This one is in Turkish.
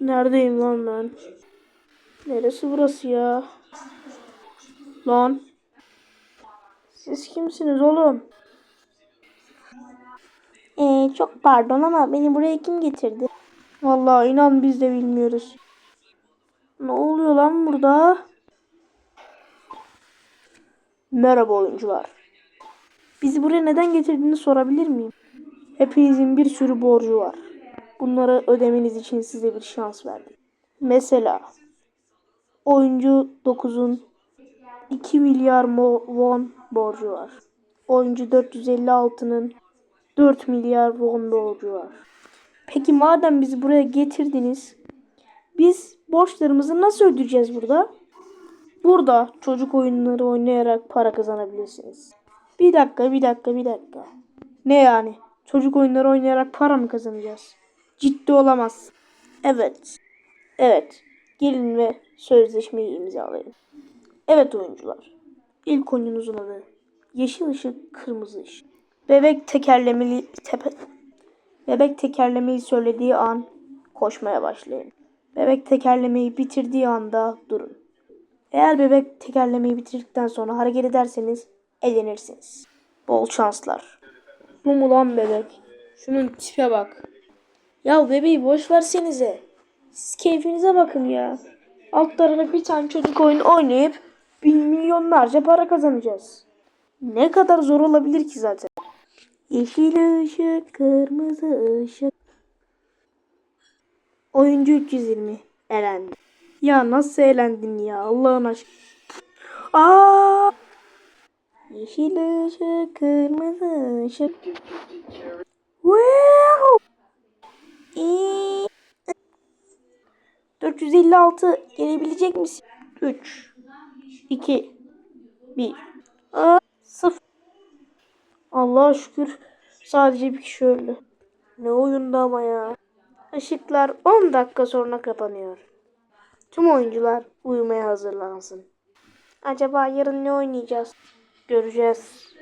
Neredeyim lan ben? Neresi burası ya? Lan. Siz kimsiniz oğlum? Ee, çok pardon ama beni buraya kim getirdi? Vallahi inan biz de bilmiyoruz. Ne oluyor lan burada? Merhaba oyuncular. Bizi buraya neden getirdiğini sorabilir miyim? Hepinizin bir sürü borcu var. Bunları ödemeniz için size bir şans verdim. Mesela oyuncu 9'un 2 milyar won borcu var. Oyuncu 456'nın 4 milyar won borcu var. Peki madem bizi buraya getirdiniz, biz borçlarımızı nasıl ödeyeceğiz burada? Burada çocuk oyunları oynayarak para kazanabilirsiniz. Bir dakika, bir dakika, bir dakika. Ne yani? Çocuk oyunları oynayarak para mı kazanacağız? Ciddi olamaz. Evet. Evet. Gelin ve sözleşmeyi imzalayın. Evet oyuncular. İlk oyununuzun adı. Yeşil ışık, kırmızı ışık. Bebek tekerlemeli tepe, Bebek tekerlemeyi söylediği an koşmaya başlayın. Bebek tekerlemeyi bitirdiği anda durun. Eğer bebek tekerlemeyi bitirdikten sonra hareket ederseniz elenirsiniz. Bol şanslar. Bu mu lan bebek? Şunun tipe bak. Ya bebeği boş versenize. Siz keyfinize bakın ya. Alt tarafı bir tane çocuk oyunu oynayıp bin milyonlarca para kazanacağız. Ne kadar zor olabilir ki zaten. Yeşil ışık, kırmızı ışık. Oyuncu 320 elendi. Ya nasıl elendin ya Allah'ın aşkına. Aa! Yeşil ışık, kırmızı ışık. Wow! 456 gelebilecek misin? 3 2 1 Aa, 0 Allah'a şükür sadece bir kişi öldü. Ne oyunda ama ya. Işıklar 10 dakika sonra kapanıyor. Tüm oyuncular uyumaya hazırlansın. Acaba yarın ne oynayacağız? Göreceğiz.